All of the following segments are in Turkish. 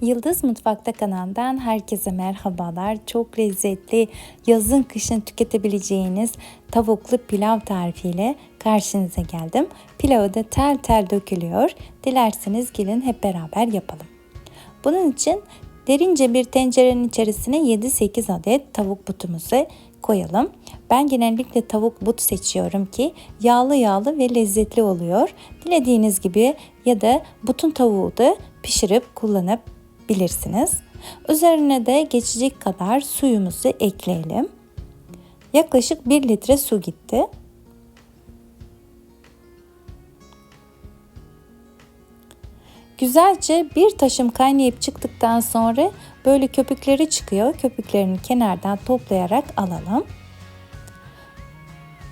Yıldız Mutfakta kanalından herkese merhabalar. Çok lezzetli, yazın kışın tüketebileceğiniz tavuklu pilav tarifiyle karşınıza geldim. Pilavı da tel tel dökülüyor. Dilerseniz gelin hep beraber yapalım. Bunun için derince bir tencerenin içerisine 7-8 adet tavuk butumuzu koyalım. Ben genellikle tavuk but seçiyorum ki yağlı yağlı ve lezzetli oluyor. Dilediğiniz gibi ya da butun tavuğu da pişirip kullanabilirsiniz. Üzerine de geçecek kadar suyumuzu ekleyelim. Yaklaşık 1 litre su gitti. Güzelce bir taşım kaynayıp çıktıktan sonra böyle köpükleri çıkıyor. Köpüklerini kenardan toplayarak alalım.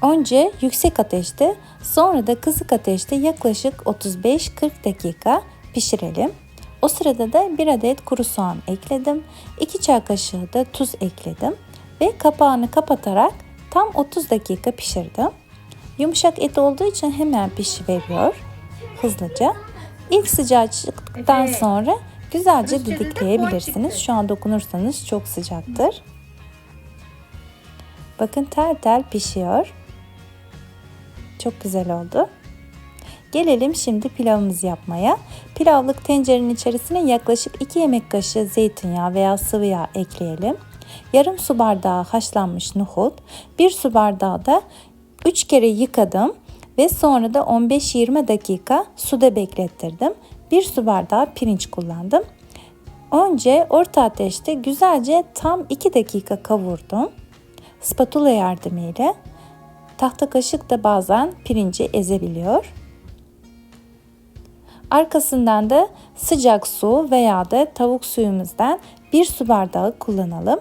Önce yüksek ateşte sonra da kısık ateşte yaklaşık 35-40 dakika pişirelim. O sırada da bir adet kuru soğan ekledim. 2 çay kaşığı da tuz ekledim. Ve kapağını kapatarak tam 30 dakika pişirdim. Yumuşak et olduğu için hemen pişiveriyor hızlıca. İlk sıcağı çıktıktan sonra güzelce didikleyebilirsiniz. Şu an dokunursanız çok sıcaktır. Bakın tel tel pişiyor. Çok güzel oldu. Gelelim şimdi pilavımızı yapmaya. Pilavlık tencerenin içerisine yaklaşık 2 yemek kaşığı zeytinyağı veya sıvı yağ ekleyelim. Yarım su bardağı haşlanmış nohut, 1 su bardağı da 3 kere yıkadım ve sonra da 15-20 dakika suda beklettirdim. 1 su bardağı pirinç kullandım. Önce orta ateşte güzelce tam 2 dakika kavurdum. Spatula yardımıyla tahta kaşık da bazen pirinci ezebiliyor. Arkasından da sıcak su veya da tavuk suyumuzdan 1 su bardağı kullanalım.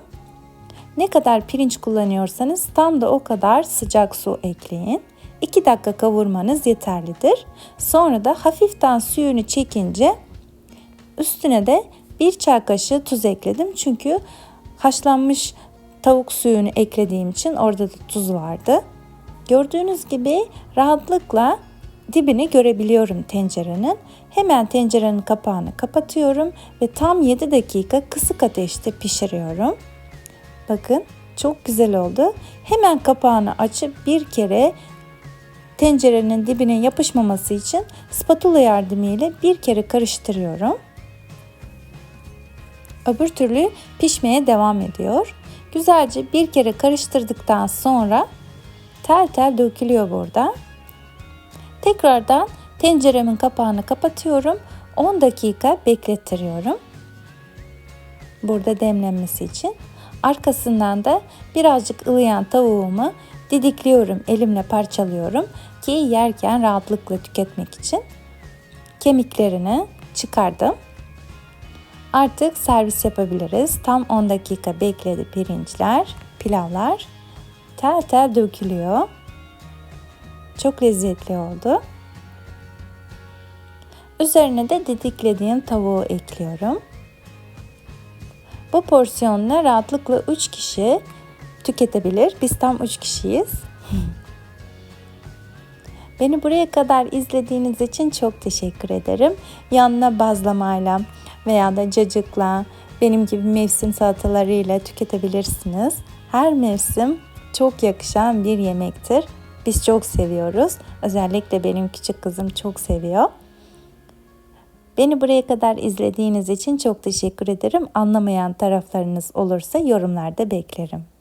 Ne kadar pirinç kullanıyorsanız tam da o kadar sıcak su ekleyin. 2 dakika kavurmanız yeterlidir. Sonra da hafiften suyunu çekince üstüne de 1 çay kaşığı tuz ekledim. Çünkü haşlanmış tavuk suyunu eklediğim için orada da tuz vardı. Gördüğünüz gibi rahatlıkla dibini görebiliyorum tencerenin. Hemen tencerenin kapağını kapatıyorum ve tam 7 dakika kısık ateşte pişiriyorum. Bakın çok güzel oldu. Hemen kapağını açıp bir kere tencerenin dibine yapışmaması için spatula yardımıyla bir kere karıştırıyorum. Öbür türlü pişmeye devam ediyor. Güzelce bir kere karıştırdıktan sonra tel tel dökülüyor burada. Tekrardan tenceremin kapağını kapatıyorum. 10 dakika beklettiriyorum. Burada demlenmesi için. Arkasından da birazcık ılıyan tavuğumu didikliyorum, elimle parçalıyorum ki yerken rahatlıkla tüketmek için. Kemiklerini çıkardım. Artık servis yapabiliriz. Tam 10 dakika bekledi pirinçler, pilavlar. Tel tel dökülüyor. Çok lezzetli oldu. Üzerine de didiklediğim tavuğu ekliyorum. Bu porsiyonla rahatlıkla 3 kişi tüketebilir. Biz tam 3 kişiyiz. Beni buraya kadar izlediğiniz için çok teşekkür ederim. Yanına bazlamayla veya da cacıkla, benim gibi mevsim salatalarıyla tüketebilirsiniz. Her mevsim çok yakışan bir yemektir. Biz çok seviyoruz. Özellikle benim küçük kızım çok seviyor. Beni buraya kadar izlediğiniz için çok teşekkür ederim. Anlamayan taraflarınız olursa yorumlarda beklerim.